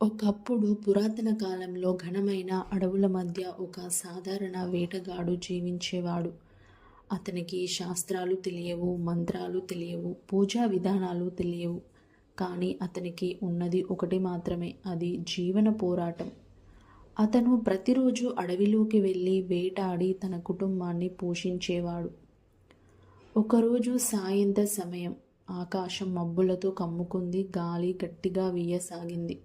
ఒకప్పుడు పురాతన కాలంలో ఘనమైన అడవుల మధ్య ఒక సాధారణ వేటగాడు జీవించేవాడు. అతనికి శాస్త్రాలు తెలియవు మంత్రాలు తెలియవు పూజా విధానాలు తెలియవు. కానీ అతనికి ఉన్నది ఒకటి మాత్రమే అది జీవన పోరాటం. అతను ప్రతిరోజు అడవిలోకి వెళ్ళి వేటాడి తన కుటుంబాన్ని పోషించేవాడు. ఒకరోజు సాయంత్ర సమయం ఆకాశం మబ్బులతో కమ్ముకుంది గాలి గట్టిగా వీయసాగింది.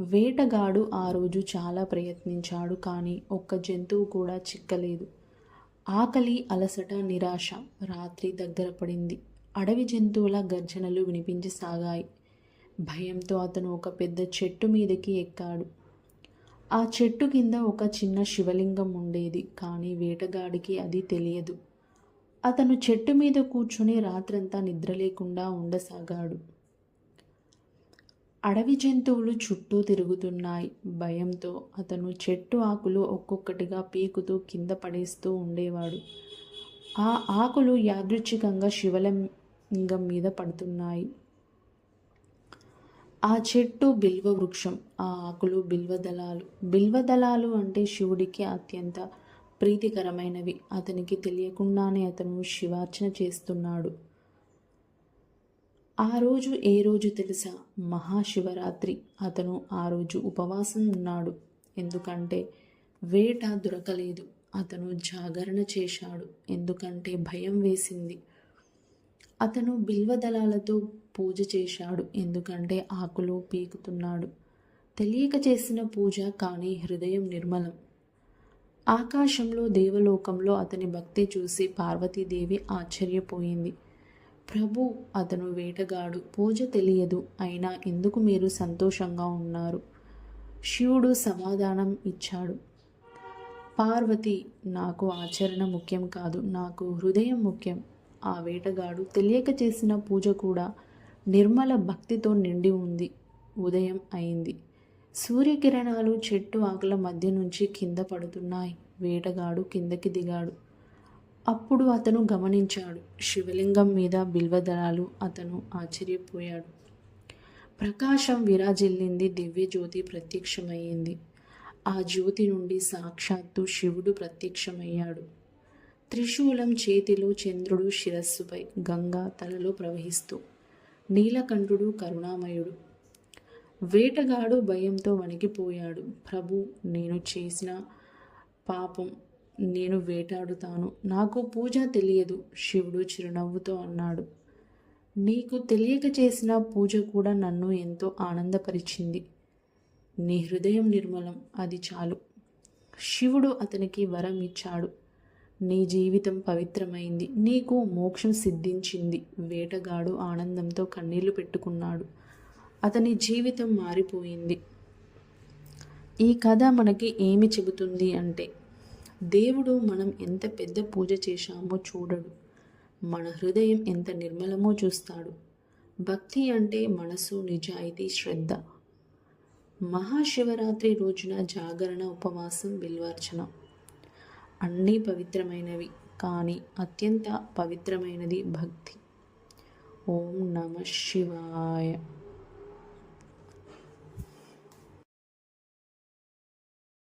వేటగాడు ఆ రోజు చాలా ప్రయత్నించాడు కానీ ఒక్క జంతువు కూడా చిక్కలేదు. ఆకలి అలసట నిరాశ రాత్రి దగ్గర పడింది. అడవి జంతువుల గర్జనలు వినిపించసాగాయి. భయంతో అతను ఒక పెద్ద చెట్టు మీదకి ఎక్కాడు. ఆ చెట్టు కింద ఒక చిన్న శివలింగం ఉండేది కానీ వేటగాడికి అది తెలియదు. అతను చెట్టు మీద కూర్చుని రాత్రంతా నిద్ర లేకుండా ఉండసాగాడు. అడవి జంతువులు చుట్టూ తిరుగుతున్నాయి. భయంతో అతను చెట్టు ఆకులు ఒక్కొక్కటిగా పీకుతూ కింద పడేస్తూ ఉండేవాడు. ఆ ఆకులు యాదృచ్ఛికంగా శివలింగం మీద పడుతున్నాయి. ఆ చెట్టు బిల్వ వృక్షం ఆ ఆకులు బిల్వదళాలు బిల్వదళాలు అంటే శివుడికి అత్యంత ప్రీతికరమైనవి. అతనికి తెలియకుండానే అతను శివార్చన చేస్తున్నాడు. ఆ రోజు ఏ రోజు తెలుసా? మహాశివరాత్రి. అతను ఆ రోజు ఉపవాసం ఉన్నాడు. ఎందుకంటే వేట దొరకలేదు. అతను జాగరణ చేశాడు. ఎందుకంటే భయం వేసింది. అతను బిల్వదళాలతో పూజ చేశాడు. ఎందుకంటే ఆకులు పీకుతున్నాడు. తెలియక చేసిన పూజ కానీ హృదయం నిర్మలం. ఆకాశంలో దేవలోకంలో అతని భక్తి చూసి పార్వతీదేవి ఆశ్చర్యపోయింది. ప్రభు అతను వేటగాడు. పూజ తెలియదు. అయినా ఎందుకు మీరు సంతోషంగా ఉన్నారు? శివుడు సమాధానం ఇచ్చాడు. పార్వతి నాకు ఆచరణ ముఖ్యం కాదు. నాకు హృదయం ముఖ్యం. ఆ వేటగాడు తెలియక చేసిన పూజ కూడా నిర్మల భక్తితో నిండి ఉంది. ఉదయం అయింది. సూర్యకిరణాలు చెట్టు ఆకుల మధ్య నుంచి కింద పడుతున్నాయి. వేటగాడు కిందకి దిగాడు. అప్పుడు అతను గమనించాడు. శివలింగం మీద బిల్వదళాలు అతను ఆశ్చర్యపోయాడు. ప్రకాశం విరాజిల్లింది దివ్యజ్యోతి ప్రత్యక్షమయ్యింది. ఆ జ్యోతి నుండి సాక్షాత్తు శివుడు ప్రత్యక్షమయ్యాడు. త్రిశూలం చేతిలో చంద్రుడు శిరస్సుపై గంగా తలలో ప్రవహిస్తూ నీలకంఠుడు కరుణామయుడు. వేటగాడు భయంతో వణికిపోయాడు. ప్రభు నేను చేసిన పాపం నేను వేటాడుతాను. నాకు పూజ తెలియదు. శివుడు చిరునవ్వుతో అన్నాడు. నీకు తెలియక చేసిన పూజ కూడా నన్ను ఎంతో ఆనందపరిచింది. నీ హృదయం నిర్మలం. అది చాలు. శివుడు అతనికి వరం ఇచ్చాడు. నీ జీవితం పవిత్రమైంది. నీకు మోక్షం సిద్ధించింది. వేటగాడు ఆనందంతో కన్నీళ్ళు పెట్టుకున్నాడు. అతని జీవితం మారిపోయింది. ఈ కథ మనకి ఏమి చెబుతుంది అంటే దేవుడు మనం ఎంత పెద్ద పూజ చేశామో చూడడు. మన హృదయం ఎంత నిర్మలమో చూస్తాడు. భక్తి అంటే మనసు నిజాయితీ శ్రద్ధ. మహాశివరాత్రి రోజున జాగరణ ఉపవాసం బిల్వార్చన. అన్నీ పవిత్రమైనవి కానీ అత్యంత పవిత్రమైనది భక్తి. ఓం నమ శివాయ.